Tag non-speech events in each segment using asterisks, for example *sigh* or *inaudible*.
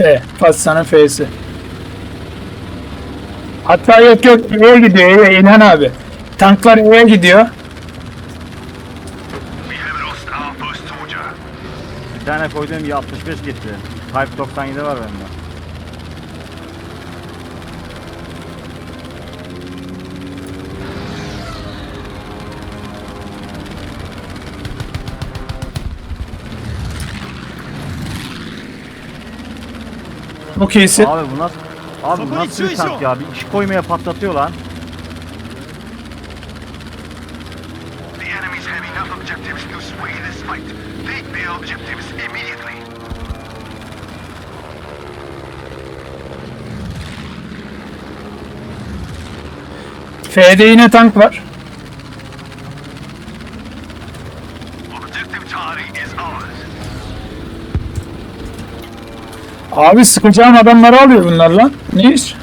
F. Pastanın F'si. Hatta yok yok E'ye gidiyor E'ye İlhan abi. Tanklar E'ye gidiyor. Bir tane koyduğum bir 65 gitti. Type 97 var bende. Çok iyisin. Abi bu nasıl... Abi bu nasıl bir tank ya? Bir iş koymaya patlatıyor lan. The enemies have enough objectives to sway this fight. Take the objectives immediately. F'de yine tank var. Abi sıkacağım adamları alıyor bunlar lan. Ne iş?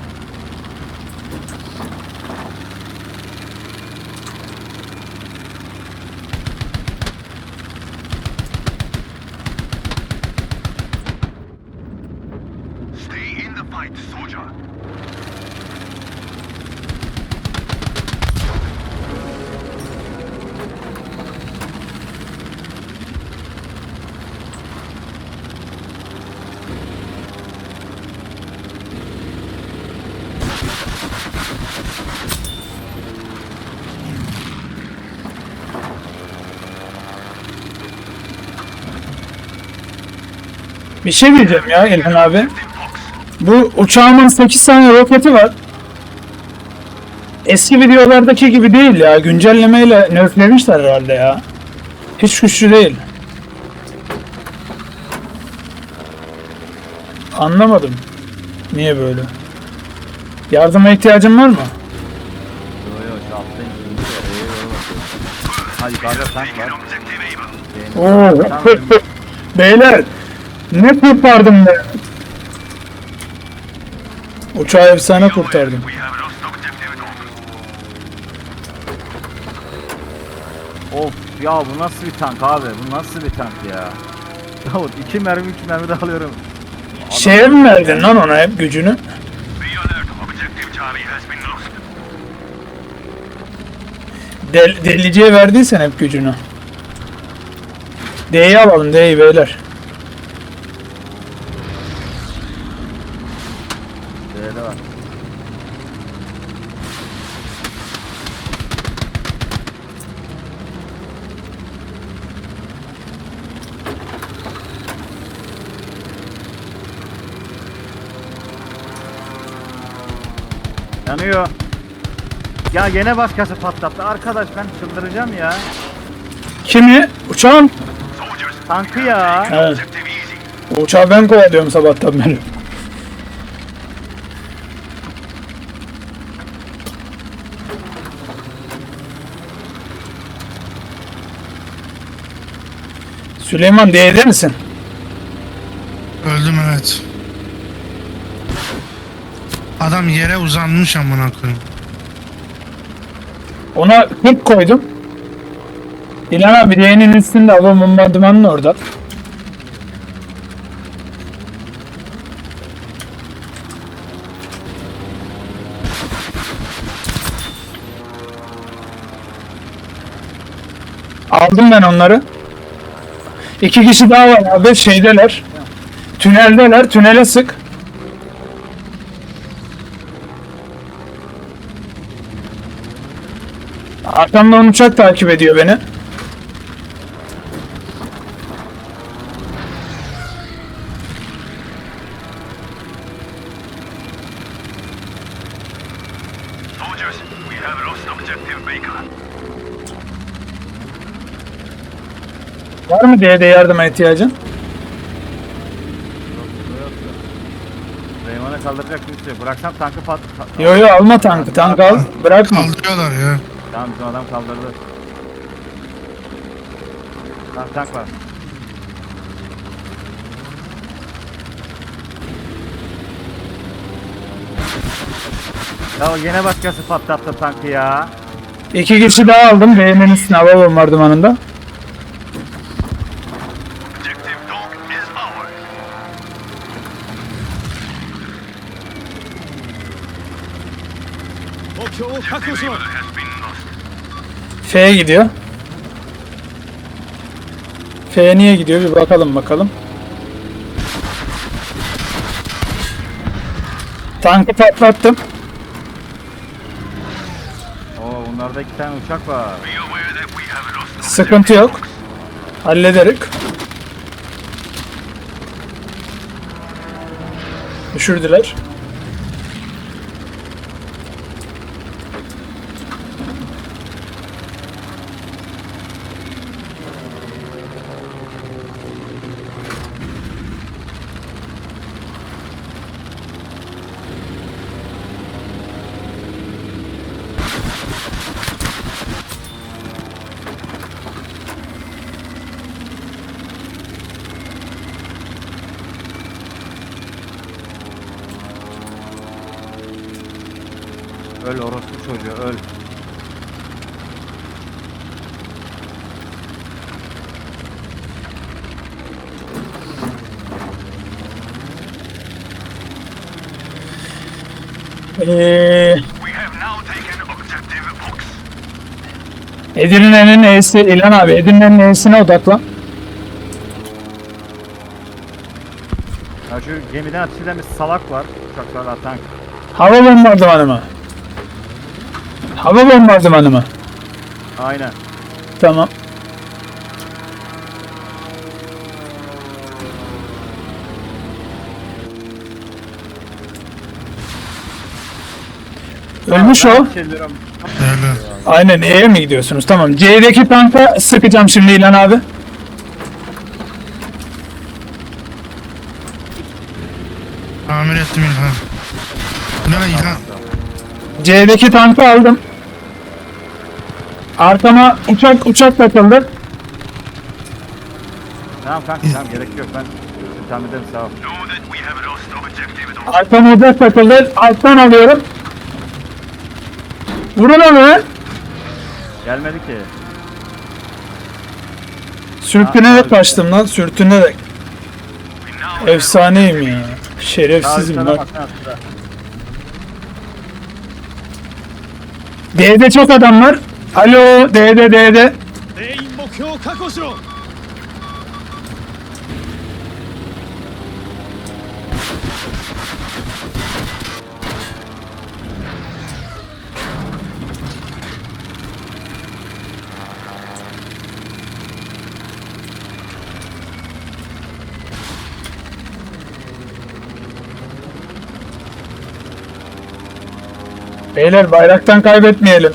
Bir şey diyeceğim ya İlhan abi. Bu uçağımın 8 tane roketi var. Eski videolardaki gibi değil ya. Güncellemeyle nerflemişler herhalde ya. Hiç güçlü değil. Anlamadım. Niye böyle? Yardıma ihtiyacın var mı? Yo yo şu alttayım. şimdi. E'ye doğru bakıyorum. Ha yukarıda tank var. Oo. Beyler ne kurtardım ben? Uçağı efsane kurtardım. Of ya bu nasıl bir tank abi? Bu nasıl bir tank ya? Davut iki mermi üç mermi de alıyorum. Şeye mi verdin lan ona hep gücünü? Be. Del, deliciye verdiysen hep gücünü. D'yi alalım D'yi beyler. D'de var. Yanıyor. Ya gene başkası patlattı. Arkadaş ben çıldıracağım ya. Kimi? Uçağın? Tankı ya. Evet. O uçağı ben kovalıyorum sabahtan beri. Süleyman D'de misin? Öldüm evet. Adam yere uzanmış amına koyayım. Ona 40 koydum. İlhan abi D'nin üstünde hava bombardımanın orada. Aldım ben onları. İki kişi daha var abi şeydeler. Tüneldeler. Tünele sık. Arkamdan uçak takip ediyor beni. Soldiers, we have lost objective Baker. Var mı D'de yardıma ihtiyacın? Süleyman'a kaldıracak kimse yok. Bıraksam tankı pat... Yo yo alma tankı. Tank al. Bırakma. Kaldırıyorlar ya. Tamam bizim adam kaldırdı. Tamam tank var. Ya gene başkası patlattı tankı ya. İki kişi daha aldım. Üstüne hava bombardımanında. F'ye gidiyor. F'ye niye gidiyor bir bakalım bakalım. Tankı patlattım. Oo bunlarda iki tane uçak var. Sıkıntı yok. Hallederik. Düşürdüler. Öl orospu çocuğu öl. Ee, Edirne'nin E'si İlhan abi Edirne'nin E'sine odaklan. Ya şu gemiden ateş eden bir salak var. Uçaklarla tank. Hava bombardımanı mı? Hava bombardımanı mı? Aynen. Tamam. Ölmüş o. Öyle. Aynen E'ye mi gidiyorsunuz? Tamam. C'deki tanka sıkacağım şimdi İlhan abi. Tamir ettim İlhan. Bu ne lan İlhan? C'deki tankı aldım. Arkama uçak uçak takıldı. Tamam kanka tamam gerek yok ben tahmin ederim sağ ol. Arkama uçak takıldı. Alttan alıyorum. Vurun onu. Gelmedi ki. Sürtünerek kaçtım lan. Sürtünerek. We now have Efsaneyim ya. Sağ Şerefsizim üstte bak. bak. ha, şurada. D'de çok adam var. Alo D'de D'de. 全員目標を確保しろ Beyler bayraktan kaybetmeyelim.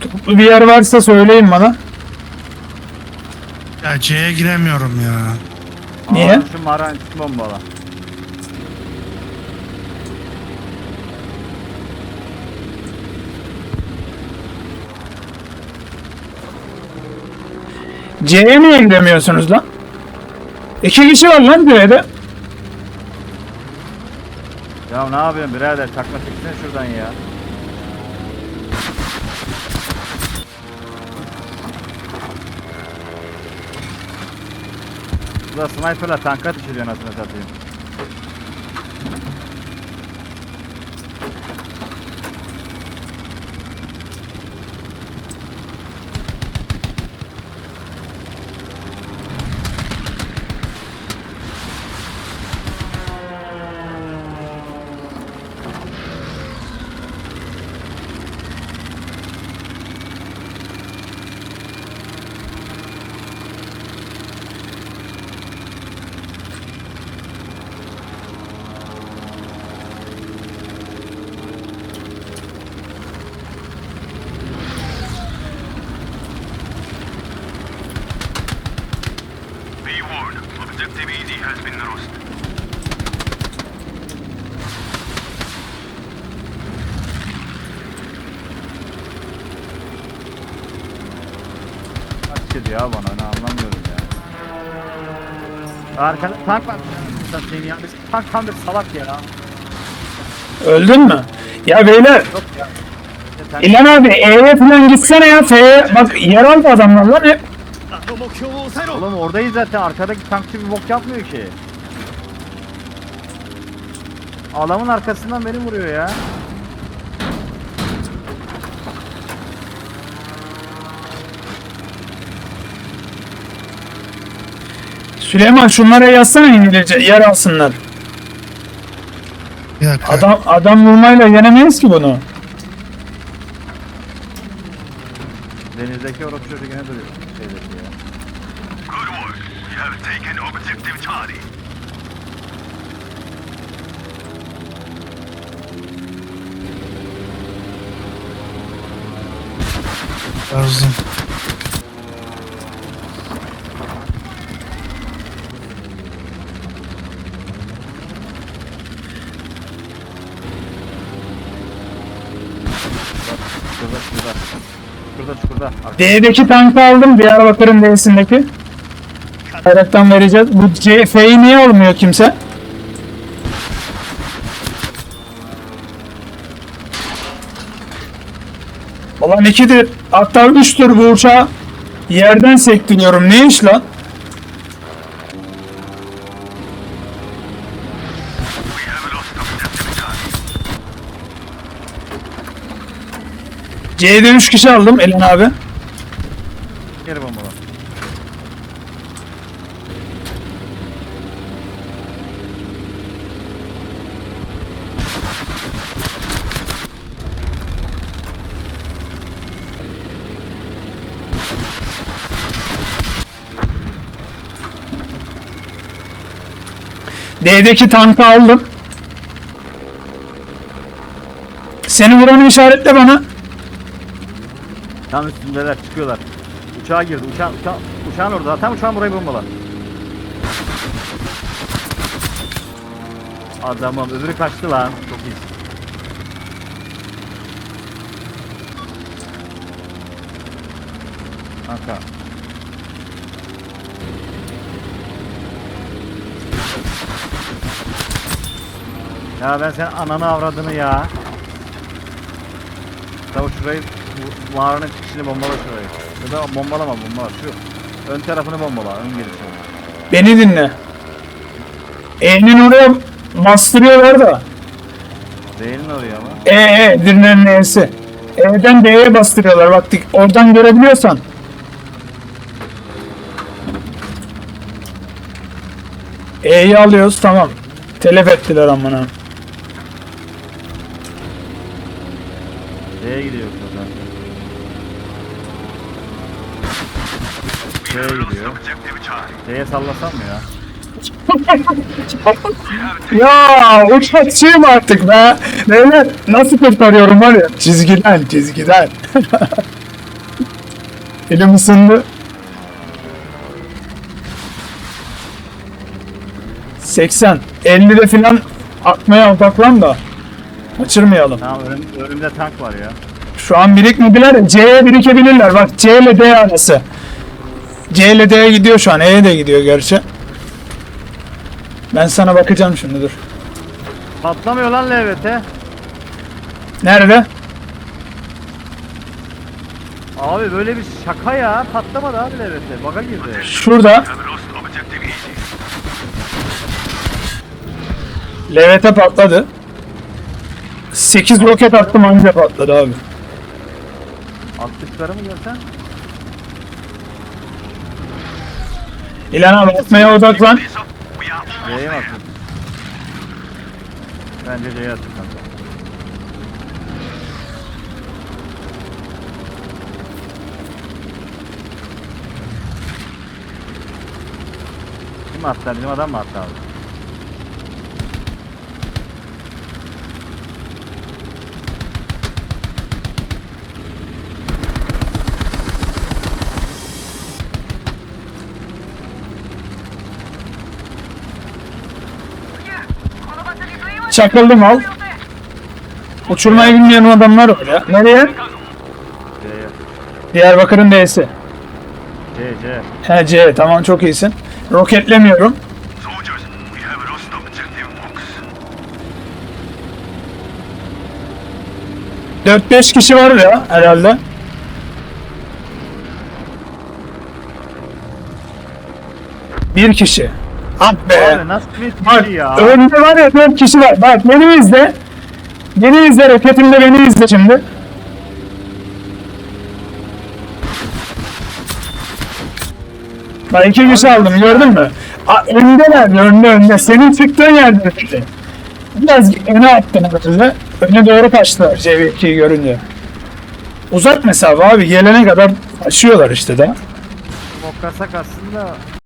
Toplu bir yer varsa söyleyin bana. Ya C'ye giremiyorum ya. Niye? Aa, Şu mağaranın içi bombalı. C'ye niye gidemiyorsunuz lan? İki kişi var lan C'de. Ya ne yapıyorsun birader takma çeksene şuradan ya. Bu da sniperla tanka düşürüyor anasını satayım. ediyor ya bana. Ne anlamıyorum ya. Arkada tank var. Satayım ya. Tank tam bir salak ya. Öldün mü? Ya beyler. İlan abi E'ye falan gitsene ya F'ye. Bak yer aldı adamlar lan hep. Oğlum oradayız zaten. Arkadaki tankçı bir bok yapmıyor ki. Adamın arkasından beni vuruyor ya. Süleyman şunlara yazsana İngilizce yer alsınlar. Bir dakika. Adam adam vurmayla yenemeyiz ki bunu. Denizdeki orospu çocuğu gene duruyor. Şeydeki ya. Good work. We have taken objective Charlie. Yazdım. Şurada çukurda. Ar- D'deki tankı aldım Diyarbakır'ın D'sindeki. Bayraktan vereceğiz. Bu C, niye olmuyor kimse? Ulan ikidir hatta üçtür bu uçağı yerden sektiriyorum. Ne iş lan? C'de 3 kişi aldım Elin abi. Geri bombala. D'deki tankı aldım. Seni vuranı işaretle bana. Tam üstündeler çıkıyorlar. Uçağa girdi. Uçağın, uçağın, uçağın orada. Tam uçağın burayı bombala. Adamım öbürü kaçtı lan. Çok iyi. Kanka. Ya ben sen ananı avradını ya. Tabii şurayı mağaranın çıkışını bombala şurayı. Ya da bombalama bombala şu. Ön tarafını bombala ön girişini. Beni dinle. E'nin oraya bastırıyorlar da. Değilin oraya ama. E, E, dinlerin E'si. E'den D'ye bastırıyorlar. Bak dik- oradan görebiliyorsan. E'yi alıyoruz tamam. Telef ettiler amına. D'ye sallasam mı ya? *laughs* Ya uçakçıyım artık be. Beyler nasıl kurtarıyorum var ya. Çizgiden çizgiden. *laughs* Elim ısındı. 80. 50'de filan atmaya odaklan da. Kaçırmayalım. Tamam önüm, önümde tank var ya. Şu an birikmediler C'ye birikebilirler. Bak C ile D arası. C ile D'ye gidiyor şu an. E'ye de gidiyor gerçi. Ben sana bakacağım şimdi dur. Patlamıyor lan LVT. Nerede? Abi böyle bir şaka ya. Patlamadı abi LVT. Baga girdi. Şurada. LVT patladı. 8 roket attım anca patladı abi. Attıkları mı görsen? İlan abi atmaya odaklan. C'ye mi attın? Bence C'ye attın kanka. Kim attı? Bizim adam mı attı abi? Çakıldım al. Uçurmayı bilmeyen adamlar öyle. Nereye? C'ye. Diyarbakır'ın D'si. C, C. He C tamam çok iyisin. Roketlemiyorum. Box. 4-5 kişi var ya herhalde. Bir kişi. Ah be. Abi nasıl bir Bak şey ya? önde var ya dört kişi var. Bak beni izle. Beni izle hareketimde beni izle şimdi. Bak iki kişi aldım gördün mü? A, öndeler önde önde. Senin çıktığın yerde önde. Biraz öne attın böyle. Öne doğru kaçtılar CV2'yi görünce. Uzak mesafe abi gelene kadar taşıyorlar işte de. Moklasak aslında